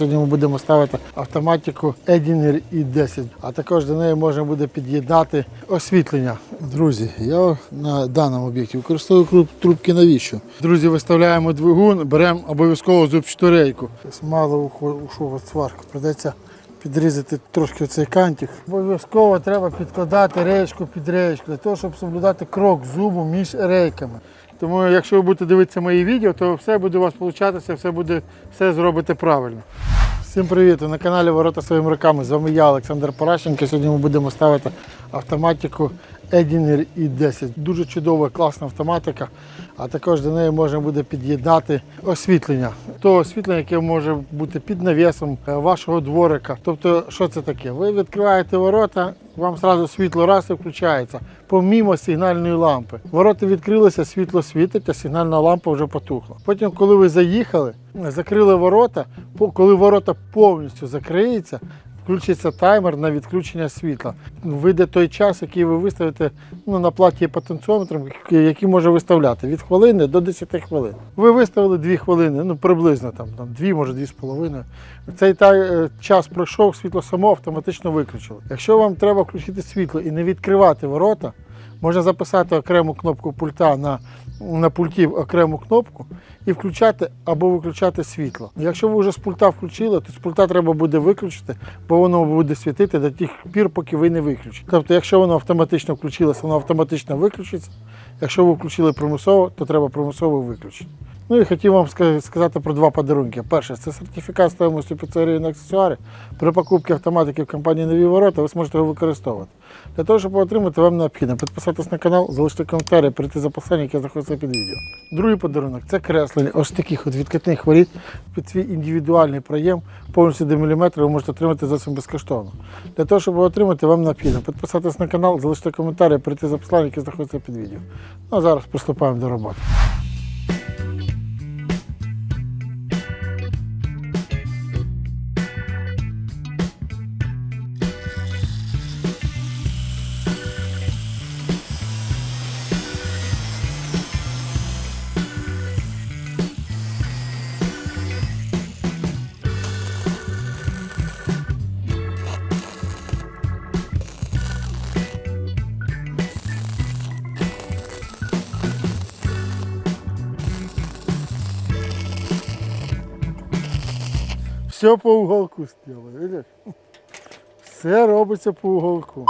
Сьогодні ми будемо ставити автоматику Edinger i 10, а також до неї можна буде під'єднати освітлення. Друзі, я на даному об'єкті використовую трубки навіщо? Друзі, виставляємо двигун, беремо обов'язково зубчату рейку. Мало ушов від придеться підрізати трошки цей кантик. Обов'язково треба підкладати рейку під рейку, для того, щоб соблюдати крок зубу між рейками. Тому якщо ви будете дивитися мої відео, то все буде у вас получатися, все буде все зробите правильно. Всім привіт! Ви на каналі Ворота своїми руками. З вами я, Олександр Паращенко. Сьогодні ми будемо ставити автоматику Edinger i 10. Дуже чудова, класна автоматика, а також до неї можна буде під'єднати освітлення. То освітлення, яке може бути під навісом е, вашого дворика. Тобто, що це таке? Ви відкриваєте ворота, вам одразу світло раз і включається, помімо сигнальної лампи. Ворота відкрилися, світло світить, а сигнальна лампа вже потухла. Потім, коли ви заїхали, закрили ворота, коли ворота повністю закриються, включиться таймер на відключення світла. Вийде той час, який ви виставите ну, на платі потенціометром, який може виставляти від хвилини до 10 хвилин. Ви виставили 2 хвилини, ну приблизно там, там 2, може 2,5. Цей та, е, час пройшов, світло само автоматично виключило. Якщо вам треба включити світло і не відкривати ворота, можна записати окрему кнопку пульта на, на пульті окрему кнопку і включати або виключати світло. Якщо ви вже з пульта включили, то з пульта треба буде виключити, бо воно буде світити до тих пір, поки ви не виключите. Тобто, якщо воно автоматично включилося, воно автоматично виключиться. Якщо ви включили примусово, то треба примусово виключити. Ну і хотів вам сказати про два подарунки. Перше, це сертифікат стоїмості піцерії на аксесуари. При покупці автоматики в компанії Нові ворота ви зможете його використовувати. Для того, щоб отримати, вам необхідно підписатись на канал, залишити коментарі, перейти за посиланням, яке знаходиться під відео. Другий подарунок це креслення ось таких от відкатних воріт під свій індивідуальний проєм, повністю до міліметра ви можете отримати зовсім безкоштовно. Для того, щоб його отримати, вам необхідно підписатись на канал, залишити коментарі, перейти за посиланням, яке знаходиться під відео. Ну а зараз приступаємо до роботи. Все по уголку сделаю, видиш? Все робиться по уголку.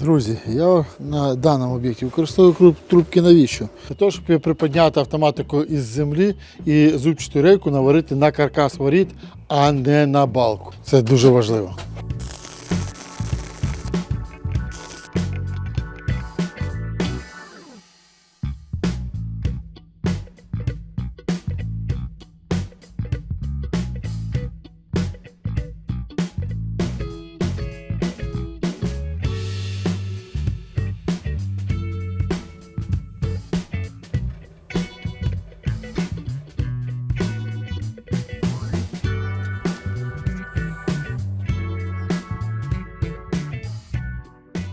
Друзі, я на даному об'єкті використовую трубки навіщо? Для того, щоб приподняти автоматику із землі і зубчату рейку наварити на каркас воріт, а не на балку. Це дуже важливо.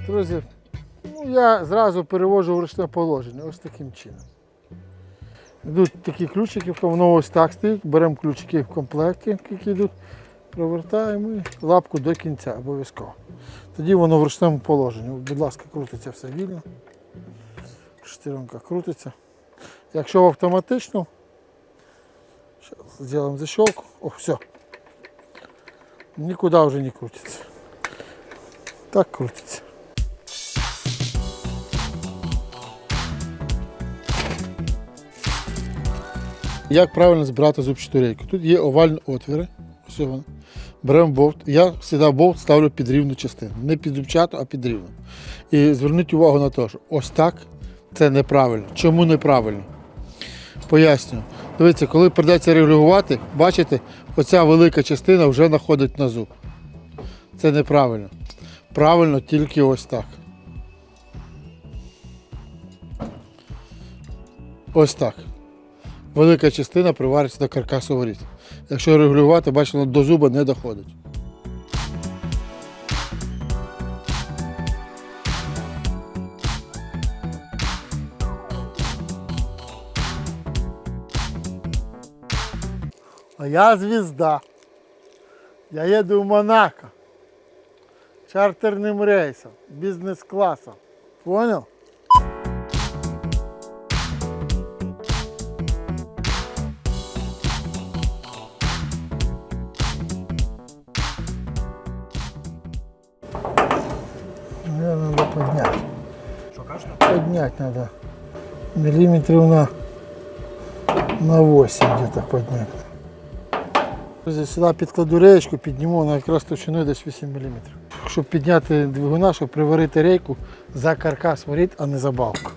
Друзі, ну, я зразу перевожу в ручне положення, ось таким чином. Йдуть такі ключики, воно ось так стоїть, беремо ключики в комплекті, які йдуть, провертаємо і лапку до кінця обов'язково. Тоді воно в ручному положенні. Будь ласка, крутиться все вільно. Шестеренка крутиться. Якщо в автоматичну, зробимо защелку. О, все. Нікуди вже не крутиться. Так крутиться. Як правильно збирати зубчату рейку? Тут є овальні отвіри. Ось воно. Беремо болт. Я завжди болт ставлю під рівну частину. Не під зубчату, а під рівну. І зверніть увагу на те, що ось так це неправильно. Чому неправильно? Поясню. Дивіться, коли прийдеться регулювати, бачите, оця велика частина вже знаходить на зуб. Це неправильно. Правильно тільки ось так. Ось так. Велика частина привариться до каркасу воріт. Якщо регулювати, бачите, воно до зуба не доходить. А я звізда. Я їду в Монако. Чартерним рейсом, бізнес-класом. Понял? Поднять надо. Миллиметров на, на 8 где-то поднять. Друзі, Сюди підкладу реєчку, підніму вона якраз товщиною десь 8 мм. Щоб підняти двигуна, щоб приварити рейку за каркас воріт, а не за балку.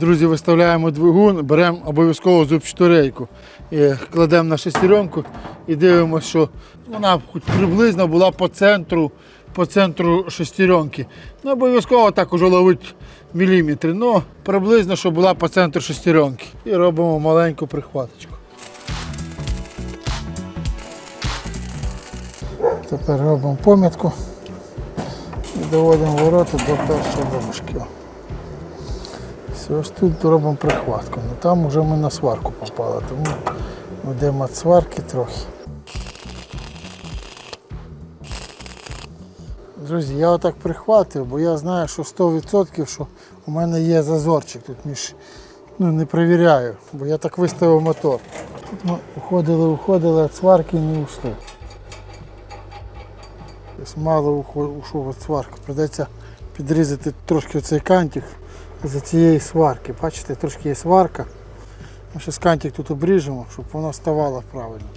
Друзі, виставляємо двигун, беремо обов'язково зубчату рейку. Кладемо на шестеренку і дивимося, що вона хоч приблизно була по центру, по центру шестеренки. Не обов'язково так уже ловить міліметри, але приблизно, щоб була по центру шестеренки. І робимо маленьку прихваточку. Тепер робимо помітку і доводимо ворота до першої дорожки. Все, ось тут робимо прихватку. Ну там вже ми на сварку попали, тому йдемо від сварки трохи. Друзі, я отак прихватив, бо я знаю, що 100% що у мене є зазорчик тут між. Ну, не перевіряю, бо я так виставив мотор. Тут ми уходили, уходили від сварки не ушли. Тобто мало ушов від сварки. Придеться підрізати трошки цей кантик за цієї сварки. Бачите, трошки є сварка. Ми ще скантик тут обріжемо, щоб вона ставала правильно.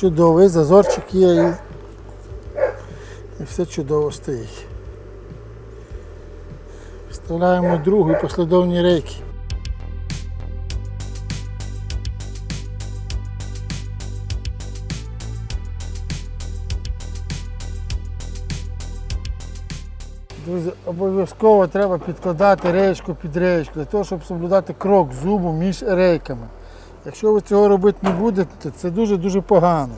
Чудовий зазорчик є і, і все чудово стоїть. Вставляємо другу і послідовні рейки. Друзі, обов'язково треба підкладати рейку під рейку, для того, щоб соблюдати крок зубу між рейками. Якщо ви цього робити не будете, це дуже-дуже погано.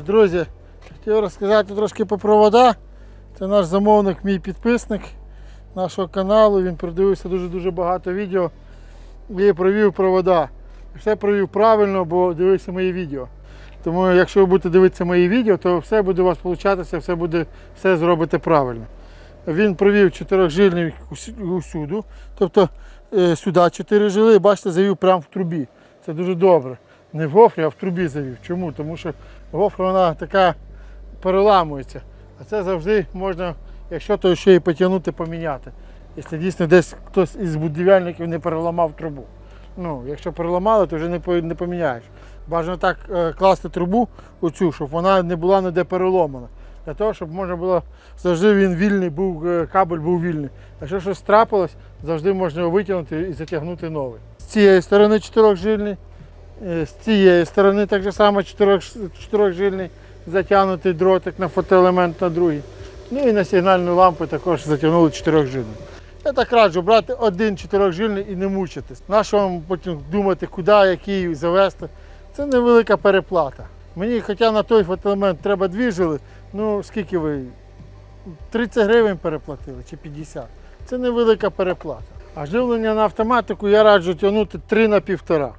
Ж, друзі, хотів розказати трошки про провода. Це наш замовник, мій підписник нашого каналу. Він продивився дуже-дуже багато відео і провів провода. Все провів правильно, бо дивився мої відео. Тому якщо ви будете дивитися мої відео, то все буде у вас получатися, все буде, все зробите правильно. Він провів чотирьохжильний усю- усюду. Тобто е, сюди чотири жили, бачите, завів прямо в трубі. Це дуже добре. Не в гофрі, а в трубі завів. Чому? Тому що гофра вона така переламується. А це завжди можна, якщо то ще і потягнути, поміняти. Якщо дійсно десь хтось із будівельників не переламав трубу. Ну, якщо переламали, то вже не, поміняєш. Бажано так е, класти трубу оцю, щоб вона не була ніде переломана. Для того, щоб можна було завжди він вільний, був е, кабель був вільний. Якщо щось трапилось, завжди можна його витягнути і затягнути новий. З цієї сторони чотирьохжильний, з цієї сторони так само чотирьох, чотирьохжильний затягнутий дротик на фотоелемент на другий. Ну і на сигнальну лампу також затягнули чотирьохжильний. Я так раджу брати один чотирьохжильний і не мучитись. Нащо вам потім думати, куди, який завести? Це невелика переплата. Мені, хоча на той фотоелемент треба дві жили, ну скільки ви? 30 гривень переплатили чи 50. Це невелика переплата. А живлення на автоматику я раджу тягнути 3 на 1,5.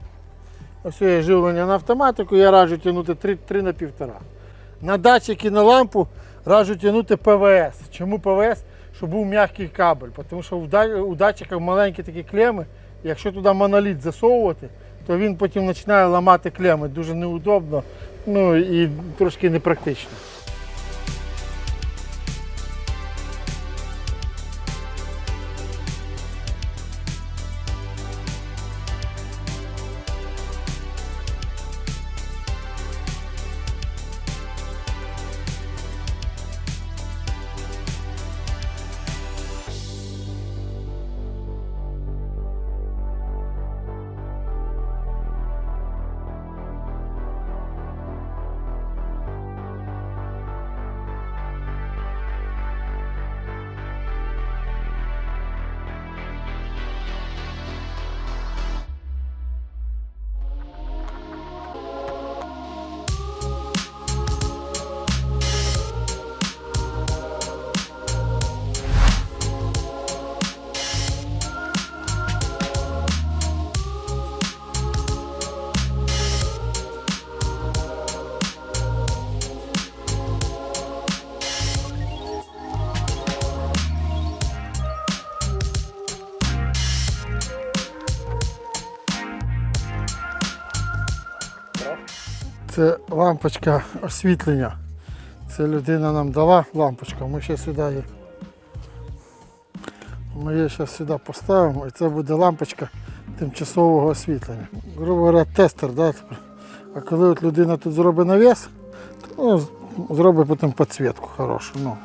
Ось є живлення на автоматику, я раджу тягнути 3, 3 на 1,5. На датчики на лампу раджу тягнути ПВС. Чому ПВС? Щоб був м'який кабель. Тому що у датчиках маленькі такі клеми, якщо туди моноліт засовувати, то він потім починає ламати клеми. Дуже неудобно, ну і трошки непрактично. Лампочка освітлення. Це людина нам дала лампочку. Ми ще сюди її. Ми її зараз сюди поставимо і це буде лампочка тимчасового освітлення. Грубо говоря, тестер. Да? А коли от людина тут зробить навіс, то ну, зробить потім підсвітку хорошу. Ну.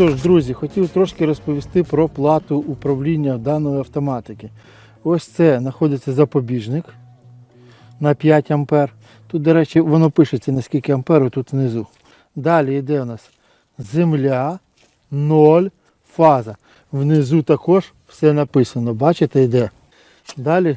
Що ж, друзі, хотів трошки розповісти про плату управління даної автоматики. Ось це знаходиться запобіжник на 5 ампер. Тут, до речі, воно пишеться на скільки ампер тут внизу. Далі йде у нас земля, 0, фаза. Внизу також все написано. Бачите, йде. Далі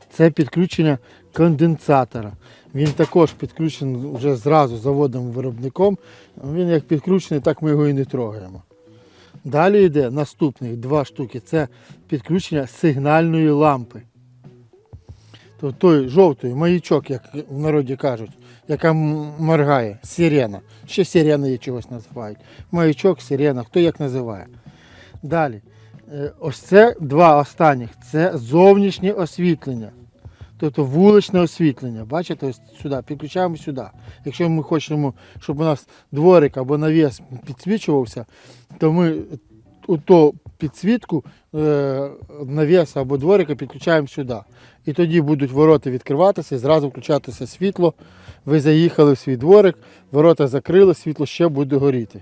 Це підключення конденсатора. Він також підключений вже зразу заводом-виробником. Він як підключений, так ми його і не трогаємо. Далі йде наступних два штуки. Це підключення сигнальної лампи. То той жовтий маячок, як в народі кажуть, яка моргає, сирена. Ще сирена є чогось називають. Маячок, сирена, хто як називає. Далі. Е, Ось це два останніх. Це зовнішнє освітлення. Тобто вуличне освітлення. Бачите, ось сюди, підключаємо сюди. Якщо ми хочемо, щоб у нас дворик або навіс підсвічувався, то ми ту підсвітку е, навіса або дворика підключаємо сюди. І тоді будуть ворота відкриватися і зразу включатися світло. Ви заїхали в свій дворик, ворота закрили, світло ще буде горіти.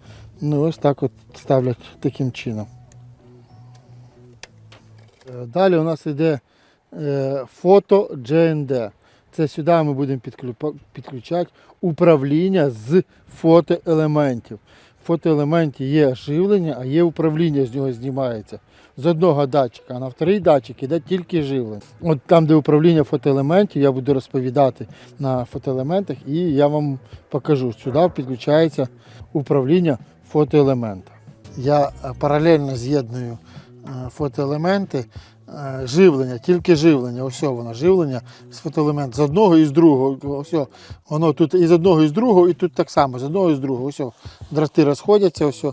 Ну ось так от ставлять таким чином. Е, Далі у нас йде е, фото GND. Це сюди ми будемо підключати управління з фотоелементів. В фотоелементі є живлення, а є управління з нього знімається. З одного датчика, а на вторий датчик йде тільки живлення. От там, де управління фотоелементів, я буду розповідати на фотоелементах і я вам покажу. Сюди підключається управління фотоелемента. Я е, паралельно з'єдную е, фотоелементи, е, живлення, тільки живлення. Ось воно живлення з фотоелемент з одного і з другого. Ось воно тут і з одного і з другого, і тут так само, з одного і з другого. Ось драти розходяться. Ось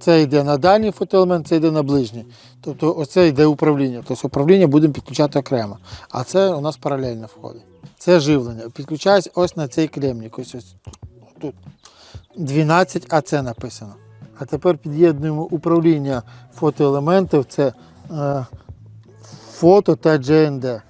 це йде на дальній фотоелемент, це йде на ближній. Тобто оце йде управління. Тобто управління будемо підключати окремо. А це у нас паралельно входить. Це живлення. Підключається ось на цей клемник. Ось ось тут. 12 АЦ написано. А тепер під'єднуємо управління фотоелементів. Це е, фото та GND.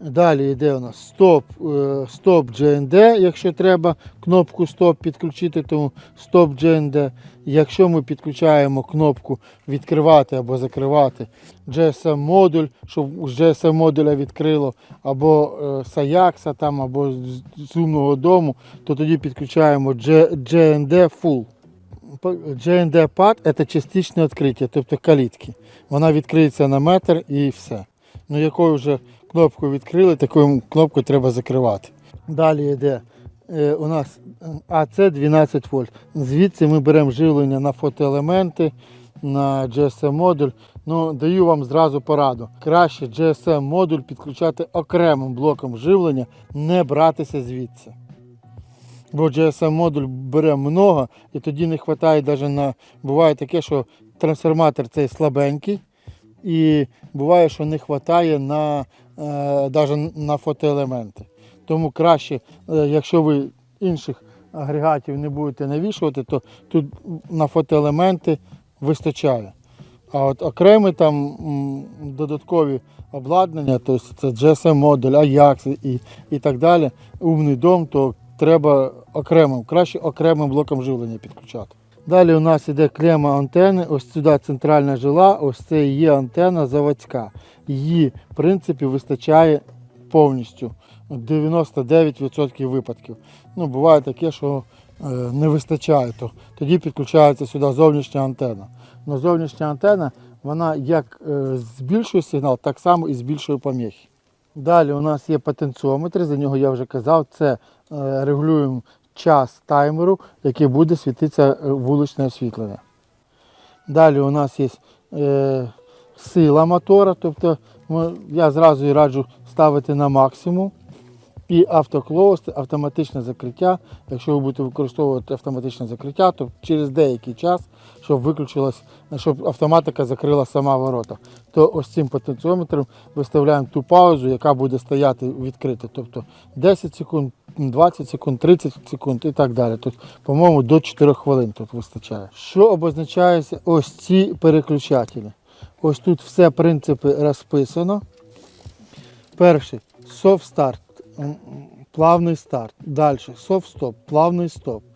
Далі йде у нас стоп, е, стоп GND, якщо треба кнопку стоп підключити, тому стоп GND. Якщо ми підключаємо кнопку відкривати або закривати GSM модуль, щоб GSM модуля відкрило, або е, Саякса там, або з з умного дому, то тоді підключаємо GND Full. GND PAD – це частичне відкриття, тобто калітки. Вона відкриється на метр і все. Ну, якою вже кнопку відкрили, такою кнопкою треба закривати. Далі йде е, у нас АЦ 12 вольт. Звідси ми беремо живлення на фотоелементи, на GSM модуль. Ну, даю вам зразу пораду. Краще GSM модуль підключати окремим блоком живлення, не братися звідси. Бо GSM модуль бере много і тоді не вистачає навіть на. Буває таке, що трансформатор цей слабенький, і буває, що не вистачає на, е, навіть на фотоелементи. Тому краще, е, якщо ви інших агрегатів не будете навішувати, то тут на фотоелементи вистачає. А от окремі там додаткові обладнання, тобто це GSM модуль, Ajax і, і так далі, умний дом, то треба окремим, краще окремим блоком живлення підключати. Далі у нас іде клема антени, ось сюди центральна жила, ось це і є антена заводська. Її, в принципі, вистачає повністю. 99% випадків. Ну, буває таке, що е, не вистачає, то тоді підключається сюди зовнішня антена. Но зовнішня антена, вона як е, збільшує сигнал, так само і збільшує поміхи. Далі у нас є потенціометр, за нього я вже казав, це е, регулюємо час таймеру, який буде світитися е, вуличне освітлення. Далі у нас є е, сила мотора, тобто я зразу і раджу ставити на максимум. І автоклоус, це автоматичне закриття. Якщо ви будете використовувати автоматичне закриття, то через деякий час, щоб виключилось, щоб автоматика закрила сама ворота, то ось цим потенціометром виставляємо ту паузу, яка буде стояти відкрита. Тобто 10 секунд, 20 секунд, 30 секунд і так далі. Тут, по-моєму, до 4 хвилин тут вистачає. Що обозначаються ось ці переключателі? Ось тут все принципи розписано. Перший м, м, плавний старт. Далі soft стоп, плавний стоп.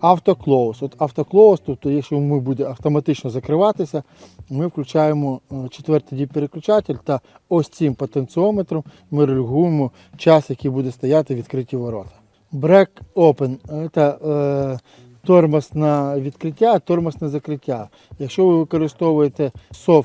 Автоклоус. От автоклоус, тобто, якщо ми буде автоматично закриватися, ми включаємо е, четвертий діп переключатель та ось цим потенціометром ми регулюємо час, який буде стояти відкриті ворота. Break open це е, тормоз на відкриття, тормоз на закриття. Якщо ви використовуєте soft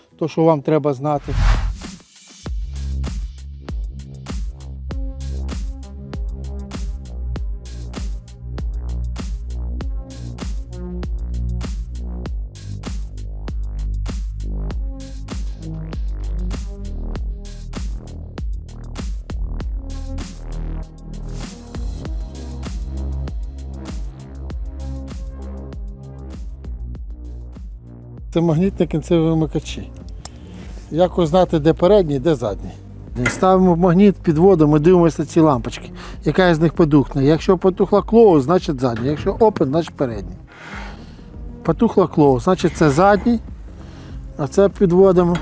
то, що вам треба знати. Це магнітні кінцеві вимикачі. Як узнати, де передній, де задній? Ставимо магніт, підводимо, дивимося ці лампочки. Яка з них потухне. Якщо потухла клоу, значить задній. Якщо open, значить передній. Потухла клоу, значить це задній. А це підводимо.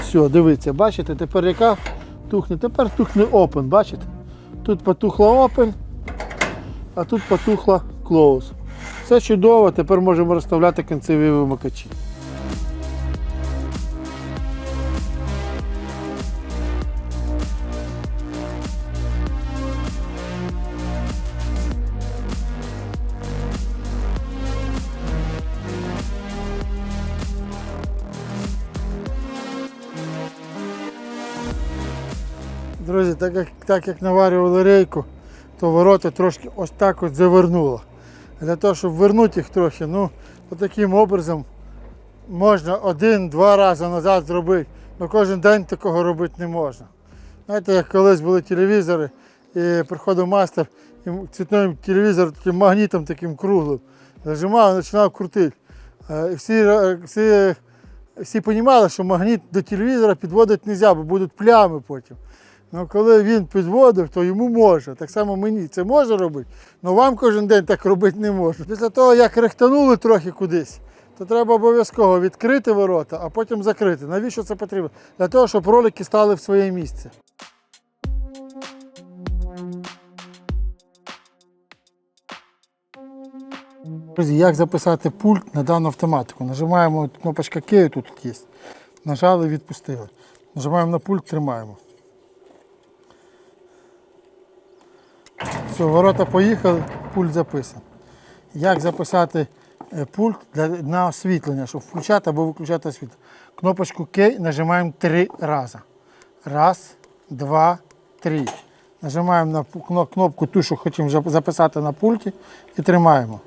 Все, дивіться, бачите, тепер яка тухне? Тепер тухне open, бачите? Тут потухла open, а тут потухла close. Все чудово, тепер можемо розставляти кінцеві вимикачі. Так як, так як наварювали рейку, то ворота трошки ось так от завернуло. Для того, щоб вернути їх трохи, ну, таким образом можна один-два рази назад зробити. але кожен день такого робити не можна. Знаєте, як колись були телевізори, і приходив майстер, і цвітний телевізор таким магнітом таким круглим. Зажимав і починав крутити. Е, І всі, е, всі, всі розуміли, що магніт до телевізора підводити не можна, бо будуть плями потім. Ну, коли він підводив, то йому може. Так само мені це може робити, але вам кожен день так робити не можна. Після того, як рихтанули трохи кудись, то треба обов'язково відкрити ворота, а потім закрити. Навіщо це потрібно? Для того, щоб ролики стали в своє місце. Друзі, як записати пульт на дану автоматику? Нажимаємо кнопочка K, тут є. Нажали, відпустили. Нажимаємо на пульт, тримаємо. Все, ворота поїхали, пульт записаний. Як записати е, пульт для, на освітлення, щоб включати або виключати освітлення? Кнопочку K нажимаємо три рази. Раз, два, три. Нажимаємо на кнопку ту, що хочемо записати на пульті, і тримаємо.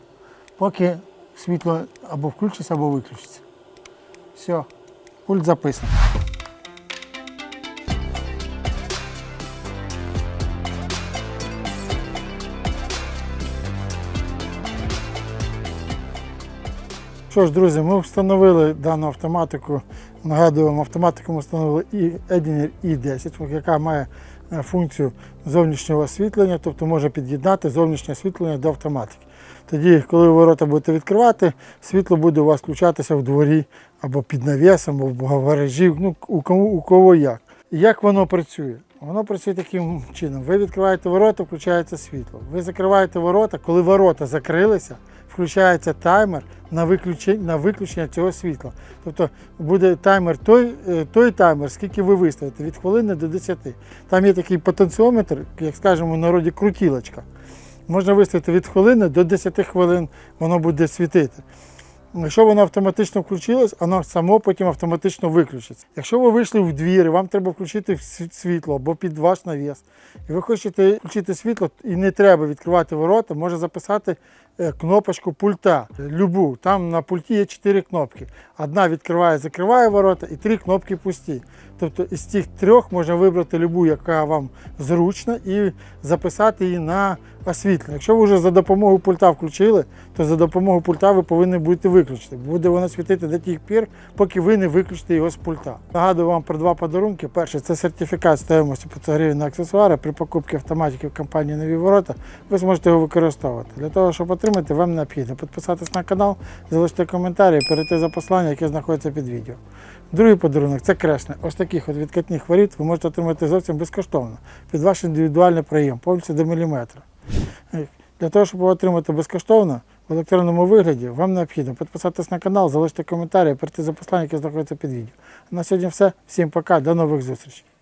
Поки світло або включиться, або виключиться. Все, пульт записаний. Що ж, друзі, ми встановили дану автоматику. Нагадую вам, автоматику ми встановили і Ediner i10, яка має е, функцію зовнішнього освітлення, тобто може під'єднати зовнішнє освітлення до автоматики. Тоді, коли ви ворота будете відкривати, світло буде у вас включатися в дворі або під навісом, або в гаражі, ну, у кого, у кого як. І як воно працює? Воно працює таким чином. Ви відкриваєте ворота, включається світло. Ви закриваєте ворота, коли ворота закрилися, включається таймер на виключення, на виключення цього світла. Тобто буде таймер той, е, той таймер, скільки ви виставите, від хвилини до 10. Там є такий потенціометр, як скажемо в народі, крутілочка. Можна виставити від хвилини до 10 хвилин, воно буде світити. Якщо воно автоматично включилось, воно само потім автоматично виключиться. Якщо ви вийшли в двір, і вам треба включити світло або під ваш навіс, і ви хочете включити світло і не треба відкривати ворота, може записати кнопочку пульта. Любу. Там на пульті є чотири кнопки. Одна відкриває, закриває ворота і три кнопки пусті. Тобто із цих трьох можна вибрати любу, яка вам зручна, і записати її на освітлення. Якщо ви вже за допомогою пульта включили, то за допомогою пульта ви повинні будете виключити. Буде воно світити до тих пір, поки ви не виключите його з пульта. Нагадую вам про два подарунки. Перше це сертифікат стоїмості 500 гривень на аксесуари. При покупці автоматики в компанії Нові ворота ви зможете його використовувати. Для того, щоб отримати, вам необхідно підписатись на канал, залишити коментарі, перейти за посилання, яке знаходиться під відео. Другий подарунок це крешне. Ось таких от відкатних воріт ви можете отримати зовсім безкоштовно під ваш індивідуальний прийом, повністю до міліметра. Для того, щоб отримати безкоштовно в електронному вигляді, вам необхідно підписатись на канал, залишити коментарі, перейти за посилання, яке знаходиться під відео. На сьогодні все. Всім пока, до нових зустрічей.